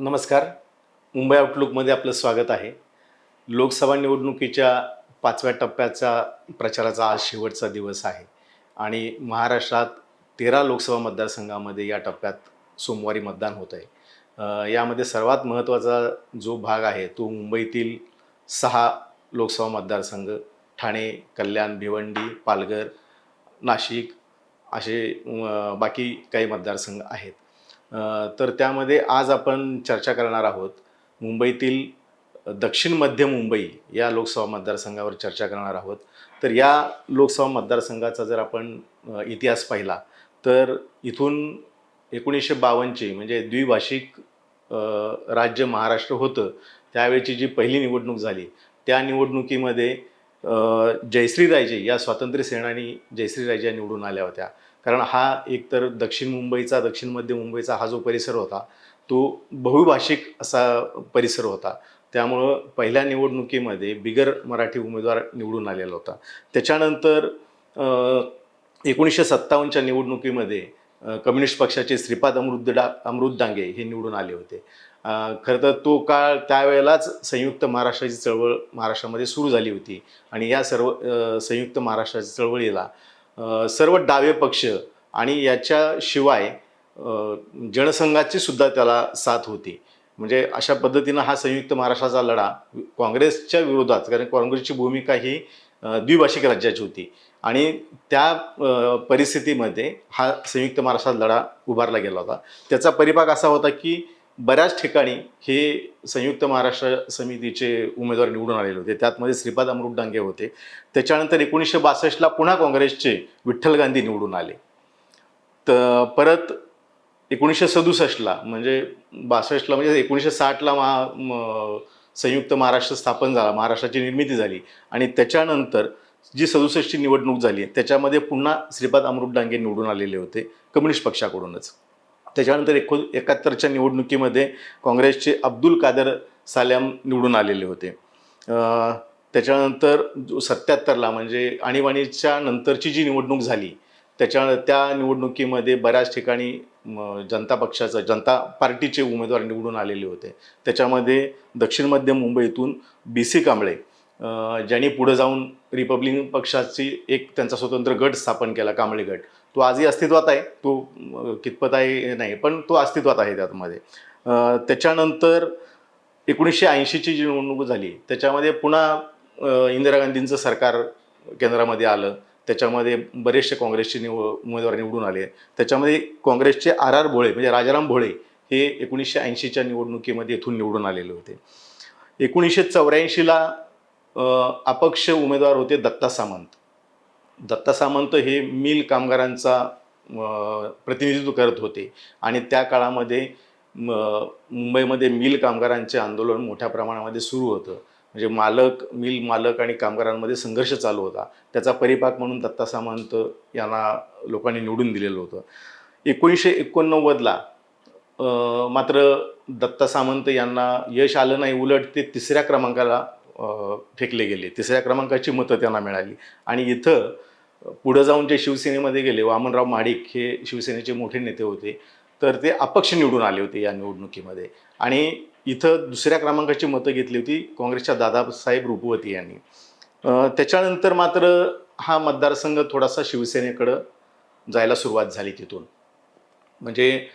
नमस्कार. मुंबई आउटलुकमध्ये आपलं स्वागत आहे. लोकसभा निवडणुकीच्या पाचव्या टप्प्याचा प्रचाराचा आज शेवटचा दिवस आहे आणि महाराष्ट्रात तेरा लोकसभा मतदारसंघामध्ये या टप्प्यात सोमवारी मतदान होत आहे. यामध्ये सर्वात महत्त्वाचा जो भाग आहे तो मुंबईतील सहा लोकसभा मतदारसंघ ठाणे कल्याण भिवंडी पालघर नाशिक असे बाकी काही मतदारसंघ आहेत. तर त्यामध्ये आज आपण चर्चा करणार आहोत मुंबईतील दक्षिण मध्य मुंबई या लोकसभा मतदारसंघावर चर्चा करणार आहोत. तर या लोकसभा मतदारसंघाचा जर आपण इतिहास पाहिला तर इथून एकोणीसशे बावन्नची म्हणजे द्विभाषिक राज्य महाराष्ट्र होतं. त्यावेळची जी पहिली निवडणूक झाली त्या निवडणुकीमध्ये जयश्रीराजे जयश्री राजे या स्वातंत्र्य सेनानी जयश्री राजे निवडून आल्या होत्या. कारण हा एकतर दक्षिण मुंबईचा दक्षिण मध्य मुंबईचा हा जो परिसर होता तो बहुभाषिक असा परिसर होता. त्यामुळं पहिल्या निवडणुकीमध्ये बिगर मराठी उमेदवार निवडून आलेला होता. त्याच्यानंतर एकोणीसशे सत्तावन्नच्या निवडणुकीमध्ये कम्युनिस्ट पक्षाचे श्रीपाद अमृत डा अमृत डांगे हे निवडून आले होते. खरं तर तो काळ त्यावेळेलाच संयुक्त महाराष्ट्राची चळवळ महाराष्ट्रामध्ये सुरू झाली होती. आणि या सर्व संयुक्त महाराष्ट्राच्या चळवळीला सर्व डावे पक्ष आणि याच्याशिवाय जनसंघाची सुद्धा त्याला साथ होती. म्हणजे अशा पद्धतीनं हा संयुक्त महाराष्ट्राचा लढा काँग्रेसच्या विरोधात कारण काँग्रेसची भूमिका ही द्विभाषिक राज्याची होती. आणि त्या परिस्थितीमध्ये हा संयुक्त महाराष्ट्रात लढा उभारला गेला होता. त्याचा परिपाक असा होता की बऱ्याच ठिकाणी हे संयुक्त महाराष्ट्र समितीचे उमेदवार निवडून आलेले होते. त्यातमध्ये श्रीपाद अमृत डांगे होते. त्याच्यानंतर एकोणीसशे बासष्टला पुन्हा काँग्रेसचे विठ्ठल गांधी निवडून आले. तर परत एकोणीसशे सदुसष्टला म्हणजे बासष्टला म्हणजे एकोणीसशे साठला महा संयुक्त महाराष्ट्र स्थापन झाला महाराष्ट्राची निर्मिती झाली. आणि त्याच्यानंतर जी सदुसष्टची निवडणूक झाली त्याच्यामध्ये पुन्हा श्रीपाद अमृत डांगे निवडून आलेले होते कम्युनिस्ट पक्षाकडूनच. त्याच्यानंतर एको एकाहत्तरच्या निवडणुकीमध्ये काँग्रेसचे अब्दुल कादर साल्याम निवडून आलेले होते. त्याच्यानंतर जो सत्याहत्तरला म्हणजे आणीबाणीच्या नंतरची जी निवडणूक झाली त्याच्या त्या निवडणुकीमध्ये बऱ्याच ठिकाणी जनता पक्षाचं जनता पार्टीचे उमेदवार निवडून आलेले होते. त्याच्यामध्ये दक्षिण मध्य मुंबईतून बी सी कांबळे ज्यांनी पुढे जाऊन रिपब्लिकन पक्षाची एक त्यांचा स्वतंत्र गट स्थापन केला कांबळे गट. तो आजही अस्तित्वात आहे. तो कितपत आहे हे नाही पण तो अस्तित्वात आहे त्यातमध्ये त्याच्यानंतर एकोणीसशे ऐंशीची जी निवडणूक झाली त्याच्यामध्ये पुन्हा इंदिरा गांधींचं सरकार केंद्रामध्ये आलं. त्याच्यामध्ये बरेचसे काँग्रेसचे निव उमेदवार निवडून आले. त्याच्यामध्ये काँग्रेसचे आर आर भोळे म्हणजे राजाराम भोळे हे एकोणीसशे ऐंशीच्या निवडणुकीमध्ये इथून निवडून आलेले होते. एकोणीसशे चौऱ्याऐंशीला अपक्ष उमेदवार होते दत्ता सामंत. दत्ता सामंत हे मिल कामगारांचा प्रतिनिधित्व करत होते. आणि त्या काळामध्ये म, मुंबईमध्ये मिल कामगारांचे आंदोलन मोठ्या प्रमाणामध्ये सुरू होतं. म्हणजे मालक मिल मालक आणि कामगारांमध्ये संघर्ष चालू होता. त्याचा परिपाक म्हणून दत्ता सामंत यांना लोकांनी निवडून दिलेलं होतं. एकोणीसशे एकोणनव्वदला मात्र दत्ता सामंत यांना यश आलं नाही उलट ते तिसऱ्या क्रमांकाला फेकले गेले. तिसऱ्या क्रमांकाची मतं त्यांना मिळाली. आणि इथं पुढं जाऊन जे शिवसेनेमध्ये गेले वामनराव माडिक हे शिवसेनेचे मोठे नेते होते तर ते अपक्ष निवडून आले होते या निवडणुकीमध्ये. आणि इथं दुसऱ्या क्रमांकाची मतं घेतली होती काँग्रेसच्या दादासाहेब रुपवती यांनी. त्याच्यानंतर मात्र हा मतदारसंघ थोडासा शिवसेनेकडं जायला सुरुवात झाली तिथून. म्हणजे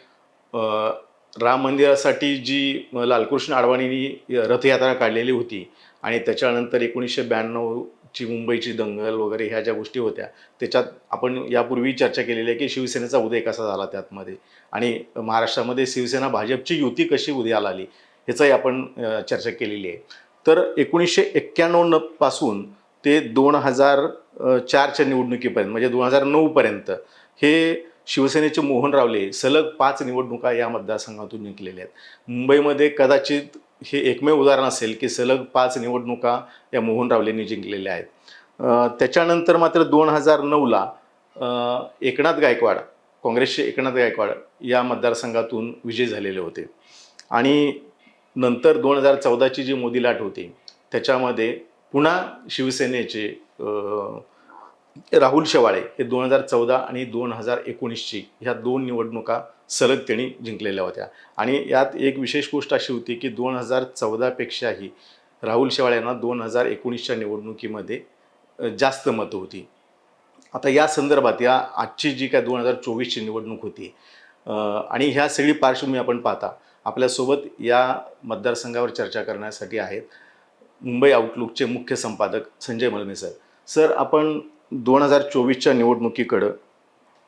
राम मंदिरासाठी जी लालकृष्ण अडवाणींनी रथयात्रा काढलेली होती आणि त्याच्यानंतर एकोणीसशे ब्याण्णव ची मुंबईची दंगल वगैरे ह्या ज्या गोष्टी होत्या त्याच्यात आपण यापूर्वी चर्चा केलेली आहे की शिवसेनेचा उदय कसा झाला त्यातमध्ये? आणि महाराष्ट्रामध्ये शिवसेना भाजपची युती कशी उदयाला आली ह्याचाही आपण चर्चा केलेली आहे. तर एकोणीसशे एक्क्याण्णवपासून ते दोन हजार चारच्या निवडणुकीपर्यंत म्हणजे दोन हजार नऊपर्यंत हे शिवसेनेचे मोहन रावले सलग पाच निवडणुका या मतदारसंघातून जिंकलेल्या आहेत. मुंबईमध्ये कदाचित हे एकमेव उदाहरण असेल की सलग पाच निवडणुका या मोहन रावलेंनी जिंकलेल्या आहेत. त्याच्यानंतर मात्र दोन हजार नऊला एकनाथ गायकवाड काँग्रेसचे एकनाथ गायकवाड या मतदारसंघातून विजय झालेले होते. आणि नंतर दोन हजार चौदाची जी मोदी लाट होती त्याच्यामध्ये पुन्हा शिवसेनेचे राहुल शेवाळे हे दोन हजार चौदा आणि दोन हजार एकोणीसची ह्या दोन निवडणुका सलग त्यांनी जिंकलेल्या होत्या. आणि यात एक विशेष गोष्ट अशी होती की दोन हजार चौदापेक्षाही राहुल शेवाळे यांना दोन हजार एकोणीसच्या निवडणुकीमध्ये जास्त मतं होती. आता या संदर्भात या आजची जी काय दोन हजार चोवीसची निवडणूक होती आणि ह्या सगळी पार्श्वभूमी आपण पाहता आपल्यासोबत या मतदारसंघावर चर्चा करण्यासाठी आहेत मुंबई आउटलुकचे मुख्य संपादक संजय मलमे सर. सर आपण दोन हजार चोवीसच्या निवडणुकीकडं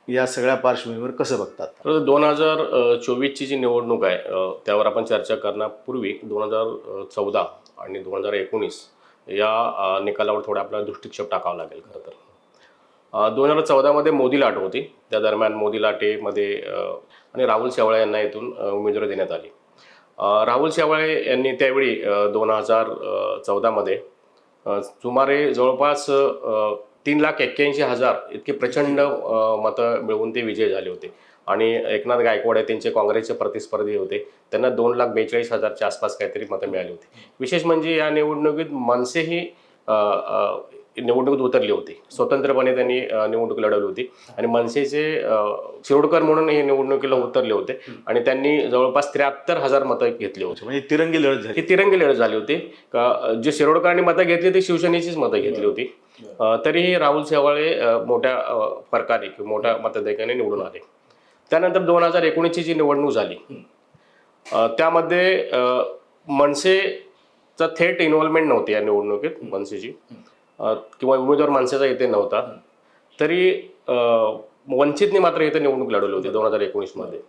या सगळ्या पार्श्वभूमीवर कसं बघतात? तर दोन हजार चोवीसची जी निवडणूक आहे त्यावर आपण चर्चा करण्यापूर्वी दोन हजार चौदा आणि दोन हजार एकोणीस या निकालावर थोडा आपल्याला दृष्टिक्षेप टाकावा लागेल खरं तर. दोन हजार चौदामध्ये मोदी लाट होती. त्या दरम्यान मोदी लाटेमध्ये आणि राहुल शेवाळे यांना इथून उमेदवारी देण्यात आली. राहुल शेवाळे यांनी त्यावेळी दोन हजार चौदामध्ये सुमारे जवळपास तीन लाख एक्क्याऐंशी हजार इतके प्रचंड मतं मिळवून ते विजय झाले होते. आणि एकनाथ गायकवाड हे त्यांचे काँग्रेसचे प्रतिस्पर्धी होते. त्यांना दोन लाख बेचाळीस हजारच्या आसपास काहीतरी मतं मिळाली होती. विशेष म्हणजे या निवडणुकीत ही अ, निवडणुकीत उतरली होती. स्वतंत्रपणे त्यांनी निवडणूक लढवली होती. आणि मनसेचे शिरोडकर म्हणून हे निवडणुकीला उतरले होते. आणि त्यांनी जवळपास त्र्याहत्तर हजार मतं घेतली होती. म्हणजे तिरंगी लढत झाली. ही तिरंगी लढत झाली होती. का जे शिरोडकरांनी मतं घेतली ती शिवसेनेचीच मतं घेतली होती. तरीही राहुल शेवाळे अ, मोठ्या फरकाने किंवा मोठ्या मतदायकाने निवडून आले. त्यानंतर दोन हजार एकोणीसची जी निवडणूक झाली त्यामध्ये मनसेचा थेट इन्व्हॉल्वमेंट नव्हती या निवडणुकीत मनसेची. किंवा उमेदवार मनसेचा इथे नव्हता. तरी वंचितने मात्र इथे निवडणूक लढवली होती दोन हजार एकोणीसमध्ये.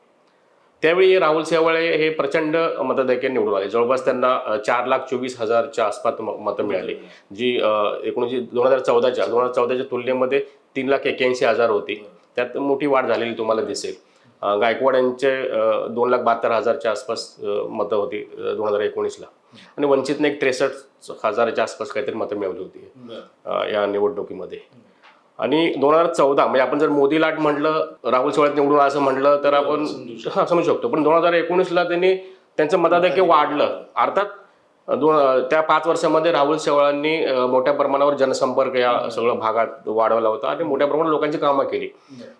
त्यावेळी राहुल शेवाळे हे प्रचंड मतदायके निवडून आले. जवळपास त्यांना चार लाख चोवीस हजारच्या आसपास मतं मिळाली. जी एकोणीसशे दोन हजार चौदाच्या दोन हजार चौदाच्या तुलनेमध्ये तीन लाख एक्क्याऐंशी हजार होती. त्यात मोठी वाढ झालेली तुम्हाला दिसेल. गायकवाड यांचे दोन लाख बहात्तर हजारच्या आसपास मतं होती दोन हजार एकोणीसला. आणि वंचितने एक त्रेसष्ट हजाराच्या आसपास काहीतरी मतं मिळवली होती या निवडणुकीमध्ये. आणि दोन हजार चौदा म्हणजे आपण जर मोदी लाट म्हटलं राहुल शेवाळे निवडून असं म्हटलं तर आपण हा समजू शकतो. पण दोन हजार एकोणीसला त्यांनी त्यांचं मताधिक्य वाढलं. अर्थात दोन त्या पाच वर्षामध्ये राहुल शेवाळांनी अ, मोठ्या प्रमाणावर जनसंपर्क या सगळं भागात वाढवला होता आणि मोठ्या प्रमाणात लोकांची कामं केली.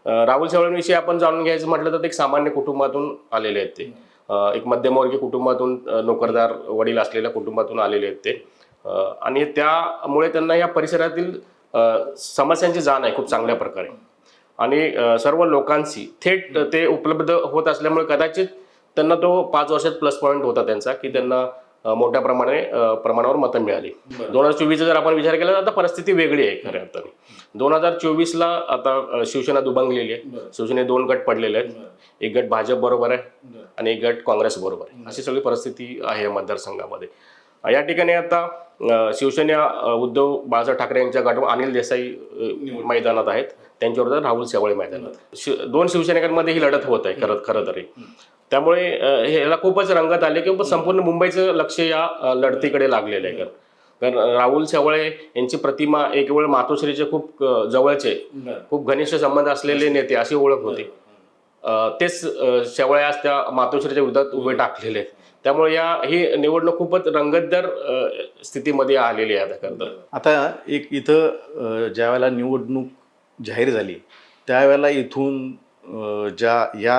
राहुल शेवाळांविषयी आपण जाणून घ्यायचं म्हटलं तर ते एक सामान्य कुटुंबातून आलेले आहेत ते. एक मध्यमवर्गीय कुटुंबातून नोकरदार वडील असलेल्या कुटुंबातून आलेले आहेत ते. आणि त्यामुळे त्यांना या परिसरातील समस्यांची जाण आहे खूप चांगल्या प्रकारे. आणि सर्व लोकांशी थेट ते उपलब्ध होत असल्यामुळे कदाचित त्यांना तो पाच वर्षात प्लस पॉईंट होता त्यांचा की त्यांना मोठ्या प्रमाणे प्रमाणावर मतं मिळाली. दोन हजार चोवीसचा जर आपण विचार केला तर आता परिस्थिती वेगळी आहे खऱ्या अर्थाने. दोन हजार चोवीसला आता शिवसेना दुभंगलेली आहे. शिवसेने दोन गट पडलेले आहेत. एक गट भाजप बरोबर आहे आणि एक गट काँग्रेस बरोबर आहे. अशी सगळी परिस्थिती आहे मतदारसंघामध्ये. या ठिकाणी आता शिवसेना उद्धव बाळासाहेब ठाकरे यांच्या गट अनिल देसाई मैदानात आहेत. त्यांच्यावर राहुल शेवाळे मैदानात. शि दोन शिवसैनिकांमध्ये ही लढत होत आहे खरं खरं तरी. त्यामुळे अ, हे- याला खूपच रंगत आले किंवा संपूर्ण मुंबईचं लक्ष या लढतीकडे लागलेलं आहे. कारण राहुल शेवाळे यांची प्रतिमा एक वेळ मातोश्रीचे खूप जवळचे खूप घनिष्ठ संबंध असलेले नेते अशी ओळख होती. तेच शेवाळे आज त्या मातोश्रीच्या विरोधात उभे टाकलेले आहेत. त्यामुळे या ही निवडणूक खूपच रंगतदार स्थितीमध्ये आलेली आहे आता खरं तर. आता एक इथं ज्या वेळेला निवडणूक जाहीर झाली त्यावेळेला इथून ज्या या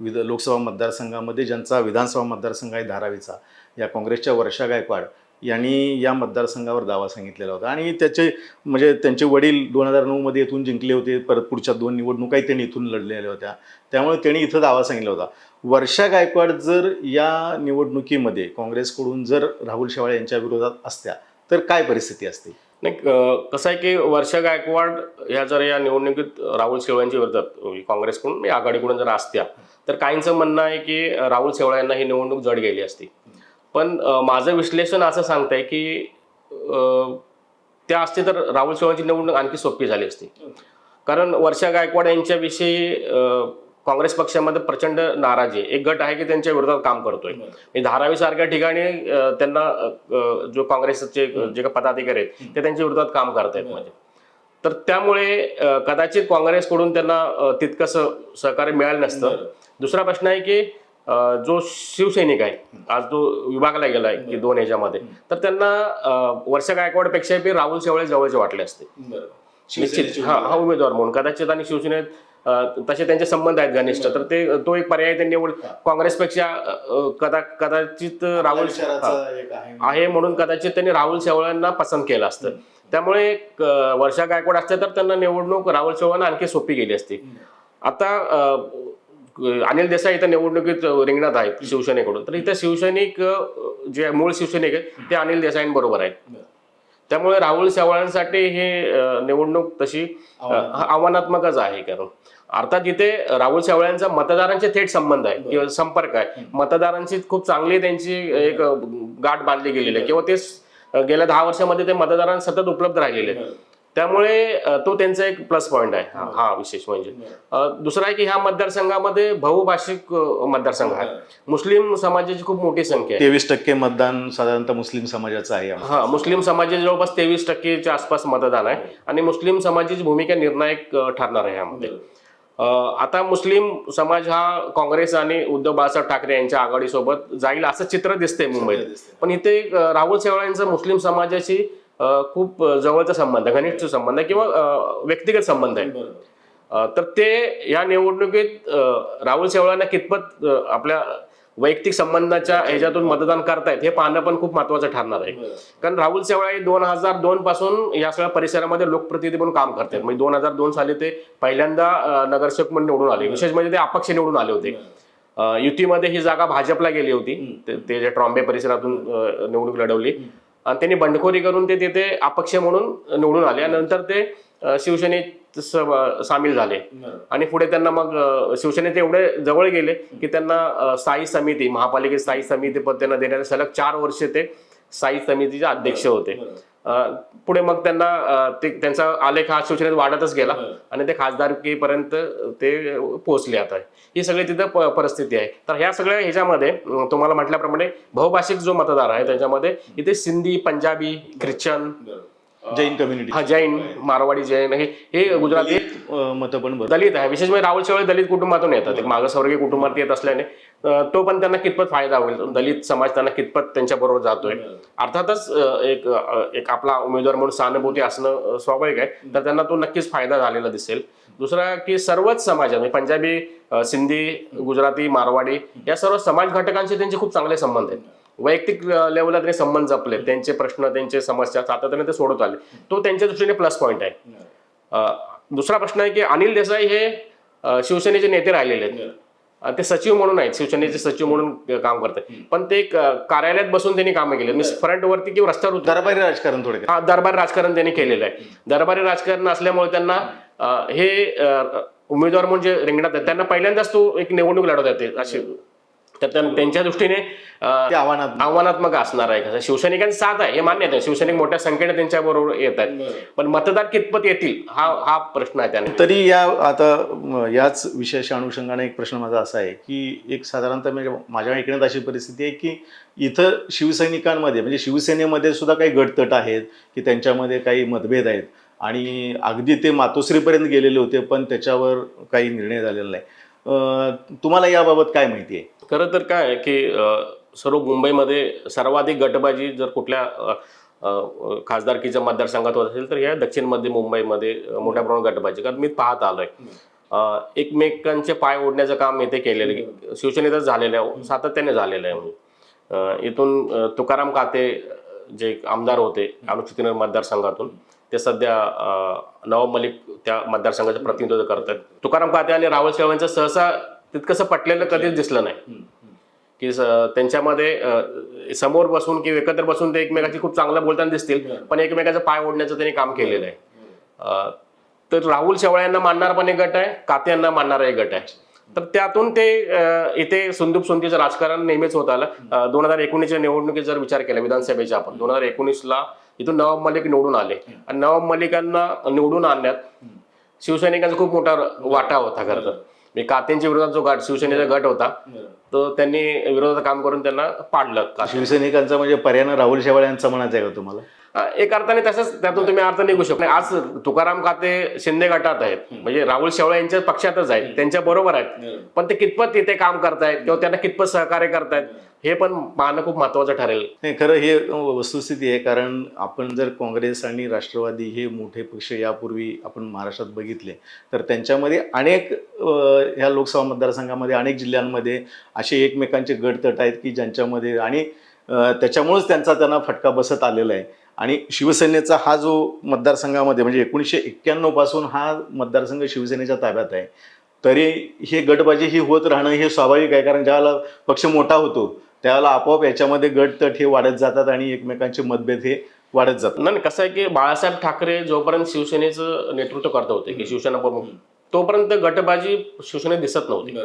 विध लोकसभा मतदारसंघामध्ये ज्यांचा विधानसभा मतदारसंघ आहे धारावीचा या काँग्रेसच्या वर्षा गायकवाड यांनी या मतदारसंघावर दावा सांगितलेला होता. आणि त्याचे म्हणजे त्यांचे वडील दोन हजार नऊमध्ये इथून जिंकले होते परत पुढच्या दोन निवडणुकाही त्यांनी इथून लढलेल्या होत्या. त्यामुळे त्यांनी इथं दावा सांगितला होता. वर्षा गायकवाड जर या निवडणुकीमध्ये काँग्रेसकडून जर राहुल शेवाळे यांच्या विरोधात असत्या तर काय परिस्थिती असते? नाही कसं आहे की वर्षा गायकवाड या जर या निवडणुकीत राहुल शेवाळ्यांच्या विरोधात काँग्रेसकडून आघाडीकडून जर असत्या तर काहींचं म्हणणं आहे की राहुल शेवाळे यांना ही निवडणूक जड गेली असती. पण माझं विश्लेषण असं सांगतंय की त्या असते तर राहुल शेवाळ्यांची निवडणूक आणखी सोपी झाली असती. कारण वर्षा गायकवाड यांच्याविषयी काँग्रेस पक्षामध्ये प्रचंड नाराजी आहे. एक गट आहे की त्यांच्या विरोधात काम करतोय. धारावी सारख्या ठिकाणी त्यांना जो काँग्रेसचे जे पदाधिकारी आहेत ते त्यांच्या विरोधात काम करतायत म्हणजे. तर त्यामुळे कदाचित काँग्रेसकडून त्यांना तितकंसं सहकार्य मिळालं नसतं. दुसरा प्रश्न आहे की जो शिवसैनिक आहे आज जो विभागला गेला आहे की दोन ह्याच्यामध्ये तर त्यांना वर्षा गायकवाडपेक्षा बी राहुल शेवाळे जवळचे वाटले असते. निश्चित. हा हा उमेदवार म्हणून. कदाचित आणि शिवसेनेत तसे त्यांचे संबंध आहेत घनिष्ठ. तर ते तो एक पर्याय त्यांनी निवड काँग्रेसपेक्षा कदा कदाचित राहुल आहे. म्हणून कदाचित त्यांनी राहुल शेवाळांना पसंत केलं असतं. त्यामुळे वर्षा गायकवाड असते तर त्यांना निवडणूक राहुल शेवाळांना आणखी सोपी गेली असती. आता अनिल देसाई इथं निवडणुकीत रिंगणात आहेत शिवसेनेकडून. तर इथं शिवसैनिक जे मूळ शिवसैनिक आहेत ते अनिल देसाईंबरोबर आहेत. त्यामुळे राहुल शेवाळांसाठी हे निवडणूक तशी आव्हानात्मकच आहे कारण अर्थात इथे राहुल शेवाळ्यांचा मतदारांचे थेट संबंध आहे किंवा संपर्क आहे मतदारांची खूप चांगली त्यांची एक गाठ बांधली गेलेली आहे. किंवा ते गेल्या दहा वर्षामध्ये ते मतदारांना सतत उपलब्ध राहिलेले आहेत. त्यामुळे तो त्यांचा एक प्लस पॉईंट आहे. हा हा. विशेष म्हणजे. अं, दुसरा आहे की ह्या मतदारसंघामध्ये बहुभाषिक मतदारसंघ आहे मुस्लिम समाजाची खूप मोठी संख्या आहे. तेवीस टक्के मतदान साधारणतः मुस्लिम समाजाचं आहे. हा मुस्लिम समाजाचे जवळपास तेवीस टक्केच्या आसपास मतदान आहे. आणि मुस्लिम समाजाची भूमिका निर्णायक ठरणार आहे यामध्ये. आता मुस्लिम समाज हा काँग्रेस आणि उद्धव बाळासाहेब ठाकरे यांच्या आघाडीसोबत जाईल असं चित्र दिसतंय मुंबईत. पण इथे राहुल शेवाळ्यांचा मुस्लिम समाजाशी खूप जवळचा संबंध आहे घनिष्ठ संबंध आहे किंवा व्यक्तिगत संबंध आहे. तर ते या निवडणुकीत राहुल शेवाळांना कितपत आपल्या वैयक्तिक संबंधाच्या ह्याच्यातून मतदान करतायत हे पाहणं पण खूप महत्वाचं ठरणार आहे. कारण राहुल शेवाळे हे दोन हजार दोन पासून या सगळ्या परिसरामध्ये लोकप्रतिनिधी म्हणून काम करतात. म्हणजे दोन हजार दोन साली ते पहिल्यांदा नगरसेवक म्हणून निवडून आले. विशेष म्हणजे ते अपक्ष निवडून आले होते. युतीमध्ये ही जागा भाजपला गेली होती. ते- जे ट्रॉम्बे परिसरातून निवडणूक लढवली. आणि त्यांनी बंडखोरी करून ते तिथे अपक्ष म्हणून निवडून आले. आणि नंतर ते शिवसेनेत सामील झाले. आणि पुढे त्यांना मग शिवसेनेत एवढे जवळ गेले की त्यांना स्थायी समिती महापालिकेत स्थायी समिती पद त्यांना देण्याचे सलग चार वर्ष ते स्थायी समितीचे अध्यक्ष होते. पुढे मग त्यांना ते त्यांचा आलेख हा शिवसेनेत वाढतच गेला आणि ते खासदारकीपर्यंत ते पोहोचले आता. ही सगळी तिथं परिस्थिती आहे. तर ह्या सगळ्या ह्याच्यामध्ये तुम्हाला म्हटल्याप्रमाणे बहुभाषिक जो मतदार आहे त्याच्यामध्ये इथे सिंधी पंजाबी ख्रिश्चन जैन कम्युनिटी हा जैन मारवाडी जैन हे हे गुजराती मतं पण दलित आहे. विशेष म्हणजे राहुल शेवाळे दलित कुटुंबातून येतात. मागासवर्गीय कुटुंबात येत असल्याने. तो पण त्यांना कितपत फायदा होईल? दलित समाज त्यांना कितपत त्यांच्या बरोबर जातोय? अर्थातच एक एक आपला उमेदवार म्हणून सहानुभूती असणं स्वाभाविक आहे. तर त्यांना तो नक्कीच फायदा झालेला दिसेल. दुसरा की सर्वच समाजात म्हणजे पंजाबी सिंधी गुजराती मारवाडी या सर्व समाज घटकांशी त्यांचे खूप चांगले संबंध आहेत. वैयक्तिक लेवलला त्यांनी संबंध जपले त्यांचे प्रश्न त्यांचे समस्या सातत्याने ते सोडत आले. तो त्यांच्या दृष्टीने प्लस पॉईंट आहे. दुसरा प्रश्न आहे की अनिल देसाई हे शिवसेनेचे नेते राहिलेले आहेत. ते सचिव म्हणून आहेत. शिवसेनेचे सचिव म्हणून काम करतात. पण ते कार्यालयात बसून त्यांनी कामं केली. मी फ्रंट वरती किंवा रस्त्यावर दरबारी राजकारण थोडक्यात. हा दरबारी राजकारण त्यांनी केलेलं आहे. दरबारी राजकारण असल्यामुळे त्यांना हे उमेदवार म्हणजे रिंगणात त्यांना पहिल्यांदाच तो एक निवडणूक लढवता येते अशी तर त्यां- त्यांच्या दृष्टीने आव्हानात्मक. असणार आहे. कसं शिवसैनिकांची साथ आहे हे मान्य आहे. शिवसैनिक मोठ्या संख्येने त्यांच्या बरोबर येत आहेत. पण मतदार कितपत येतील हा हा प्रश्न आहे त्याने. तरी या आता याच विषयाच्या अनुषंगाने एक प्रश्न माझा असा आहे की एक साधारणतः म्हणजे माझ्या ऐकण्यात अशी परिस्थिती आहे की इथं शिवसैनिकांमध्ये म्हणजे शिवसेनेमध्ये सुद्धा काही गटतट आहेत की त्यांच्यामध्ये काही मतभेद आहेत. आणि अगदी ते मातोश्रीपर्यंत गेलेले होते पण त्याच्यावर काही निर्णय झालेला नाही. तुम्हाला याबाबत काय माहिती आहे? खरं तर काय आहे की सर्व मुंबईमध्ये सर्वाधिक गटबाजी जर कुठल्या खासदारकीच्या मतदारसंघात होत असेल तर या दक्षिण मध्य मुंबईमध्ये मोठ्या प्रमाणात गटबाजी. कारण मी पाहत आलोय. एकमेकांचे पाय ओढण्याचं काम इथे केलेलं आहे. शिवसेनेतच झालेलं आहे. सातत्याने झालेलं आहे. इथून तुकाराम काते जे आमदार होते अनुचित मतदारसंघातून ते सध्या नवाब मलिक त्या मतदारसंघाचं प्रतिनिधित्व करतात. तुकाराम काते आणि राहुल शेवाळ्यांचं सहसा तितकंसं पटलेलं कधीच दिसलं नाही. की त्यांच्यामध्ये समोर बसून किंवा एकत्र बसून ते एकमेकाची खूप चांगलं बोलताना दिसतील पण एकमेकाचा पाय ओढण्याचं त्यांनी काम केलेलं आहे. तर राहुल शेवाळे यांना मानणारा पण एक गट आहे काते यांना मानणारा एक गट आहे. तर त्यातून ते इथे सुंदूप सुंदीचं राजकारण नेहमीच होत आलं. दोन हजार एकोणीसच्या निवडणुकीत जर विचार केला विधानसभेच्या आपण दोन हजार एकोणीसला इथून नवाब मलिक निवडून आले. आणि नवाब मलिकांना निवडून आणण्यात शिवसैनिकांचा खूप मोठा वाटा होता खरं तर. म्हणजे कात्यांच्या विरोधात जो गट शिवसेनेचा गट होता तो त्यांनी विरोधात काम करून त्यांना पाडलं. का शिवसैनिकांचा म्हणजे पर्यायानं राहुल शेवाळे यांचा म्हणायचं आहे का तुम्हाला? एक अर्थाने तसंच त्यातून तुम्ही अर्थ निघू शकतो. आज तुकाराम खाते शिंदे गटात आहेत. म्हणजे राहुल शेवाळे यांच्या पक्षातच आहेत. त्यांच्या बरोबर आहेत. पण ते कितपत तिथे काम करतायत किंवा त्यांना कितपत सहकार्य करतायत हे पण पाहणं खूप महत्वाचं ठरेल. नाही खरं हे वस्तुस्थिती आहे. कारण आपण जर काँग्रेस आणि राष्ट्रवादी हे मोठे पक्ष यापूर्वी आपण महाराष्ट्रात बघितले तर त्यांच्यामध्ये अनेक ह्या लोकसभा मतदारसंघामध्ये अनेक जिल्ह्यांमध्ये असे एकमेकांचे गटतट आहेत की ज्यांच्यामध्ये आणि त्याच्यामुळेच त्यांचा त्यांना फटका बसत आलेला आहे. आणि शिवसेनेचा हा जो मतदारसंघामध्ये म्हणजे एकोणीसशे एक्क्याण्णवपासून हा मतदारसंघ शिवसेनेच्या ताब्यात आहे. तरी हे गटबाजी ही होत राहणं हे स्वाभाविक आहे कारण ज्यावेळेला पक्ष मोठा होतो त्यावेळेला आपोआप याच्यामध्ये गटतट हे वाढत जातात आणि एकमेकांचे मतभेद हे वाढत जातात. नाही कसं आहे की बाळासाहेब ठाकरे जोपर्यंत शिवसेनेचं नेतृत्व करत होते की शिवसेना प्रमुख तोपर्यंत गटबाजी शिवसेनेत दिसत नव्हती.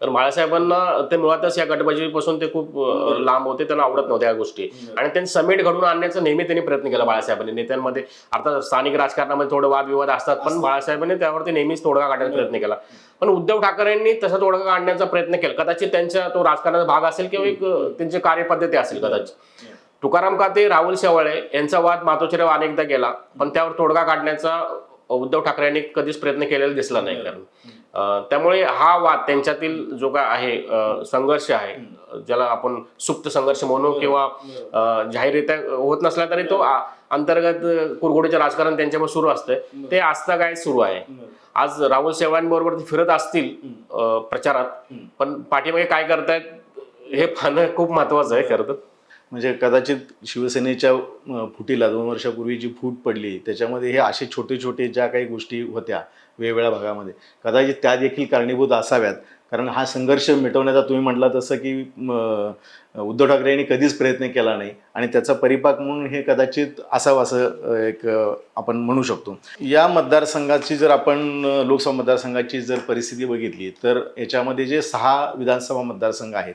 कारण बाळासाहेबांना ते मुळातच या गटबाजीपासून ते खूप लांब होते त्यांना आवडत नव्हत्या या गोष्टी. आणि त्यांनी समेट घडून आणण्याचा नेहमी त्यांनी प्रयत्न केला बाळासाहेबांनी. नेत्यांमध्ये अर्थात स्थानिक राजकारणामध्ये थोडं वादविवाद असतात पण बाळासाहेबांनी त्यावरती नेहमीच तोडगा काढण्याचा प्रयत्न केला. पण उद्धव ठाकरेंनी तसा तोडगा काढण्याचा प्रयत्न केला. कदाचित त्यांच्या तो राजकारणाचा भाग असेल किंवा एक त्यांची कार्यपद्धती असेल कदाचित. तुकाराम काते राहुल शेवाळे यांचा वाद मातोश्रीवर अनेकदा गेला पण त्यावर तोडगा काढण्याचा उद्धव ठाकरे यांनी कधीच प्रयत्न केलेला दिसला नाही. कारण त्यामुळे हा वाद त्यांच्यातील जो काय आहे संघर्ष आहे ज्याला आपण सुप्त संघर्ष म्हणू किंवा जाहीररित्या होत नसला तरी तो अंतर्गत अं, कुरघोडीचं राजकारण त्यांच्यामध्ये सुरू असतं. ते आजता काय सुरू आहे. आज राहुल शेवाळ्यांबरोबर ते फिरत असतील प्रचारात. पण पाठीमागे काय करतायत हे पाहणं खूप महत्वाचं आहे खरं तर. म्हणजे कदाचित शिवसेनेच्या फुटीला दोन वर्षापूर्वी जी फूट पडली त्याच्यामध्ये हे असे छोटे छोटे ज्या काही गोष्टी होत्या वेगवेगळ्या भागामध्ये कदाचित त्या देखील कारणीभूत असाव्यात. कारण हा संघर्ष मिटवण्याचा तुम्ही म्हटला तसं की उद्धव ठाकरे यांनी कधीच प्रयत्न केला नाही आणि त्याचा परिपाक म्हणून हे कदाचित असावं असं एक आपण म्हणू शकतो. या मतदारसंघाची जर आपण लोकसभा मतदारसंघाची जर परिस्थिती बघितली तर याच्यामध्ये जे सहा विधानसभा मतदारसंघ आहेत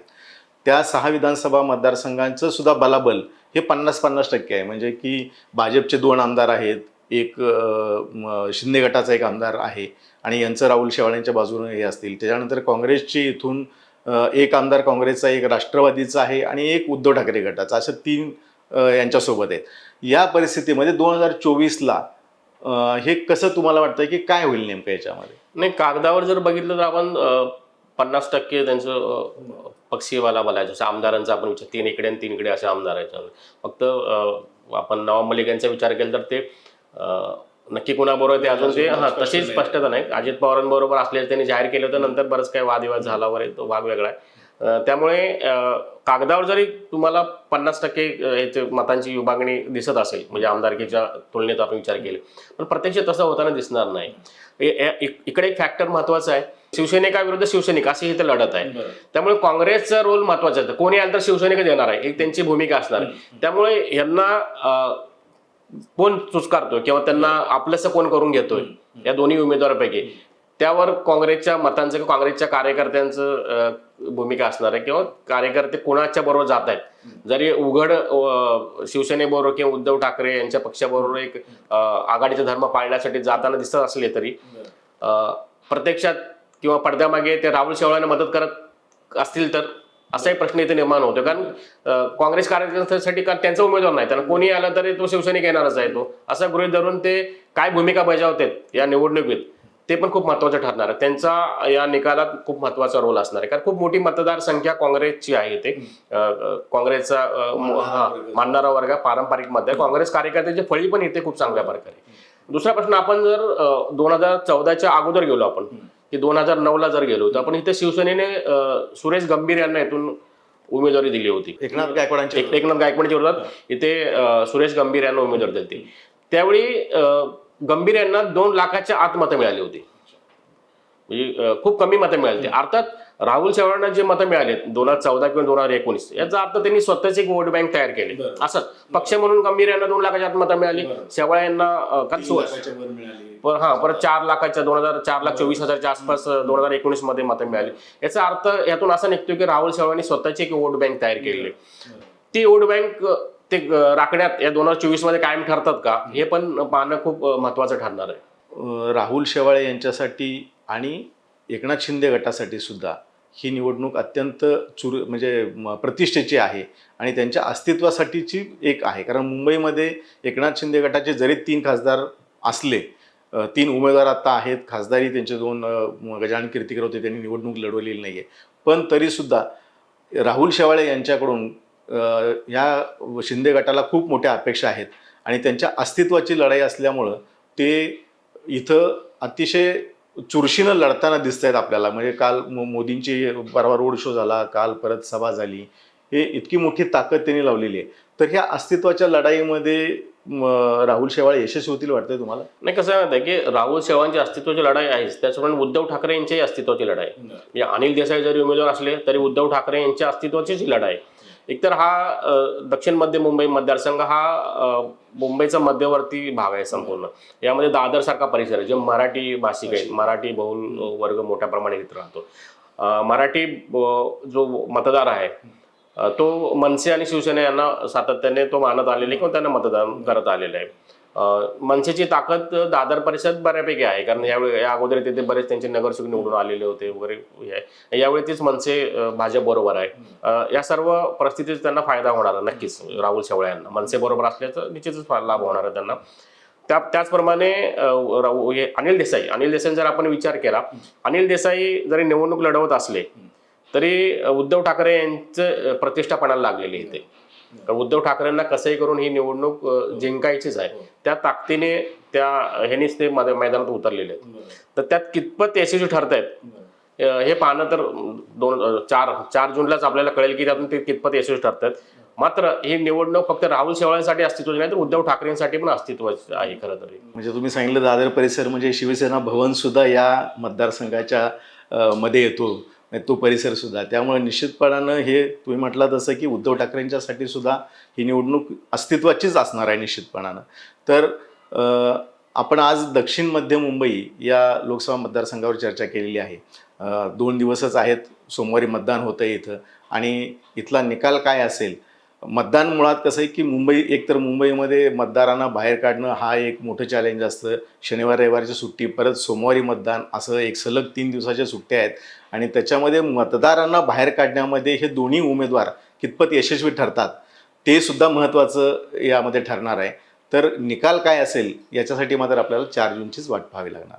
त्या सहा विधानसभा मतदारसंघांचं सुद्धा बलाबल हे पन्नास पन्नास टक्के आहे. म्हणजे की भाजपचे दोन आमदार आहेत एक शिंदे गटाचा एक आमदार आहे आणि यांचं राहुल शेवाळ्यांच्या बाजूने हे असतील. त्याच्यानंतर काँग्रेसची इथून एक आमदार काँग्रेसचा एक राष्ट्रवादीचा आहे आणि एक उद्धव ठाकरे गटाचा. असं तीन यांच्यासोबत आहेत. या परिस्थितीमध्ये दोन हजार चोवीसला हे कसं तुम्हाला वाटतं की काय होईल नेमकं याच्यामध्ये? नाही कागदावर जर बघितलं तर आपण पन्नास टक्के त्यांचं पक्षीवाला मला जसं आमदारांचा आपण विचार तीन इकडे आणि तीन इकडे असे आमदार आहेत. फक्त अं, आपण नवाब मलिक यांचा विचार केला तर ते नक्की कुणाबरोबर ते अजून ते हा तशी स्पष्टता नाही. अजित पवारांबरोबर असल्याचे त्यांनी जाहीर केलं होतं. नंतर बरंच काही वादविवाद झाला वगैरे तो भाग वेगळा आहे. त्यामुळे कागदावर जरी तुम्हाला पन्नास टक्के याचे मतांची विभागणी दिसत असेल म्हणजे आमदारकीच्या तुलनेत आपण विचार केले पण प्रत्यक्ष तसं होताना दिसणार नाही. इकडे एक फॅक्टर महत्त्वाचा आहे शिवसैनिकाविरुद्ध शिवसैनिक अशी इथे लढत आहे. त्यामुळे काँग्रेसचा रोल महत्त्वाचा आहे. कोणी आलं तर शिवसैनिकच येणार आहे एक त्यांची भूमिका असणार. त्यामुळे यांना कोण चुचकारतोय किंवा त्यांना आपलंसं कोण करून घेतोय या दोन्ही उमेदवारापैकी. त्यावर काँग्रेसच्या मतांचं किंवा काँग्रेसच्या कार्यकर्त्यांचं भूमिका असणार आहे. किंवा कार्यकर्ते कोणाच्या बरोबर जात आहेत? जरी उघड शिवसेनेबरोबर किंवा उद्धव ठाकरे यांच्या पक्षाबरोबर एक आघाडीचा धर्म पाळण्यासाठी जाताना दिसत असले तरी प्रत्यक्षात किंवा पडद्यामागे ते राहुल शेवाळ्यांना मदत करत असतील तर असाही प्रश्न इथे निर्माण होतो. कारण काँग्रेस कार्यकर्त्यांसाठी कारण त्यांचा उमेदवार नाही? त्यांना कोणी आला तरी तो शिवसैनिक येणारच आहे तो. असं गृहित धरून ते काय भूमिका बजावतात या निवडणुकीत? ते पण खूप महत्वाचं ठरणार आहे. त्यांचा या निकालात खूप महत्त्वाचा रोल असणार आहे. कारण खूप मोठी मतदार संख्या काँग्रेसची आहे ते काँग्रेसचा मानणारा वर्ग. पारंपरिक मत आहे. काँग्रेस कार्यकर्त्याची फळी पण इथे खूप चांगल्या प्रकारे दुसरा प्रश्न आपण जर दोन हजार चौदाच्या अगोदर गेलो आपण की दोन हजार नऊला जर गेलो तर आपण इथे शिवसेनेने सुरेश गंभीर यांना इथून उमेदवारी दिली होती. एकनाथ गायकवाडांचे एक एकनाथ गायकवाडच्या विरोधात इथे सुरेश गंभीर यांना उमेदवार दिली त्यावेळी गंभीर यांना दोन लाखाच्या आत मतं मिळाली होती. म्हणजे खूप कमी मतं मिळाली होती. अर्थात राहुल चव्हाणांना जे मतं मिळाले दोन हजार चौदा किंवा दोन हजार एकोणीस याचा अर्थ त्यांनी स्वतःची एक वोट बँक तयार केली. असंच. पक्ष म्हणून गंभीर यांना दोन लाखाच्या आत मतं मिळाली. शेवाळे यांना पर- हा परत चार लाखाच्या दोन हजार चार लाख चोवीस हजारच्या आसपास दोन हजार एकोणीसमध्ये मतं मिळाली. याचा अर्थ यातून असा निघतो की राहुल शेवाळांनी स्वतःची एक वोट बँक तयार आहे. ती वोट बँक ते राखण्यात या दोन हजार चोवीसमध्ये कायम ठरतात का? हे पण पाहणं खूप महत्वाचं ठरणार आहे. राहुल शेवाळे यांच्यासाठी आणि एकनाथ शिंदे गटासाठी सुद्धा ही निवडणूक अत्यंत चुर म्हणजे प्रतिष्ठेची आहे आणि त्यांच्या अस्तित्वासाठीची एक आहे. कारण मुंबईमध्ये एकनाथ शिंदे गटाचे जरी तीन खासदार असले तीन उमेदवार आता आहेत. खासदारी त्यांचे दोन गजानन कीर्तीकर होते. त्यांनी निवडणूक लढवलेली नाही आहे पण तरीसुद्धा राहुल शेवाळे यांच्याकडून अ, या शिंदे गटाला खूप मोठ्या अपेक्षा आहेत. आणि त्यांच्या अस्तित्वाची लढाई असल्यामुळं ते इथं अतिशय चुरशीनं लढताना दिसत आहेत आपल्याला. म्हणजे काल मो- मोदींची परवा रोड शो झाला काल परत सभा झाली. हे इतकी मोठी ताकद त्यांनी लावलेली आहे. तर ह्या अस्तित्वाच्या लढाईमध्ये राहुल शेवाळे यशस्वी होतील वाटतंय तुम्हाला? नाही कसं आहे की राहुल शेवांची अस्तित्वाची लढाई आहेच. त्याचप्रमाणे उद्धव ठाकरे यांच्याही अस्तित्वाची लढाई आहे. म्हणजे अनिल देसाई जरी उमेदवार असले तरी उद्धव ठाकरे यांच्या अस्तित्वाचीच ही लढाई. एकतर हा दक्षिण मध्य मुंबई मतदारसंघ हा मुंबईचा मध्यवर्ती भाग आहे संपूर्ण. यामध्ये दादर सारखा परिसर आहे जे मराठी भाषिक आहेत. मराठी बहुल वर्ग मोठ्या प्रमाणात इथं राहतो. मराठी जो मतदार आहे तो मनसे आणि शिवसेना यांना सातत्याने तो मानत आलेला किंवा त्यांना मतदान करत आलेलं आहे. मनसेची ताकद दादर परिषद बऱ्यापैकी आहे. कारण यावेळी या अगोदर तिथे बरेच त्यांचे नगरसेवक निवडून आलेले होते वगैरे यावेळी तीच मनसे भाजप बरोबर आहे. या सर्व परिस्थितीत त्यांना फायदा होणार नक्कीच. राहुल शेवळे यांना. मनसे बरोबर असल्याचं निश्चितच लाभ होणार आहे त्यांना. त्या त्याचप्रमाणे अनिल देसाई. अनिल देसाई जर आपण विचार केला अनिल देसाई जरी निवडणूक लढवत असले तरी उद्धव ठाकरे यांचं प्रतिष्ठापणाला प्रतिष्ठा पणाला लागलेली इथे. कारण उद्धव ठाकरेंना कसंही करून ही निवडणूक जिंकायचीच आहे. त्या ताकदीने त्या ह्यानीच ते मैदानात उतरलेले आहेत. तर त्यात कितपत यशस्वी ठरत आहेत हे पाहणं तर दोन चार चार जूनलाच आपल्याला कळेल की त्यातून ते कितपत यशस्वी ठरतात मात्र ही निवडणूक फक्त राहुल शेवाळ्यांसाठी अस्तित्वाची नाही तर उद्धव ठाकरेंसाठी पण अस्तित्वाची आहे खरं तर. ही. म्हणजे तुम्ही सांगितलं दादर परिसर म्हणजे शिवसेना भवन सुद्धा या मतदारसंघाच्या मध्ये येतो. तो परिसर सुद्धा. त्यामुळे निश्चितपणानं हे तुम्ही म्हटलं तसं की उद्धव ठाकरेंच्यासाठी सुद्धा ही निवडणूक अस्तित्वाचीच असणार आहे निश्चितपणानं. तर आपण आज दक्षिण मध्य मुंबई या लोकसभा मतदारसंघावर चर्चा केलेली आहे. दोन दिवसच आहेत सोमवारी मतदान होतं आहे इथं. आणि इथला निकाल काय असेल? मतदान मुळात कसं आहे की मुंबई एकतर मुंबईमध्ये मतदारांना बाहेर काढणं हा एक मोठं चॅलेंज असतं. शनिवार रविवारची सुट्टी परत सोमवारी मतदान असं एक सलग तीन दिवसाच्या सुट्ट्या आहेत. आणि त्याच्यामध्ये मतदारांना बाहेर काढण्यामध्ये हे दोन्ही उमेदवार कितपत यशस्वी ठरतात ते सुद्धा महत्त्वाचं यामध्ये ठरणार आहे. तर निकाल काय असेल याच्यासाठी मात्र आपल्याला चार जूनचीच वाट पाहावी लागणार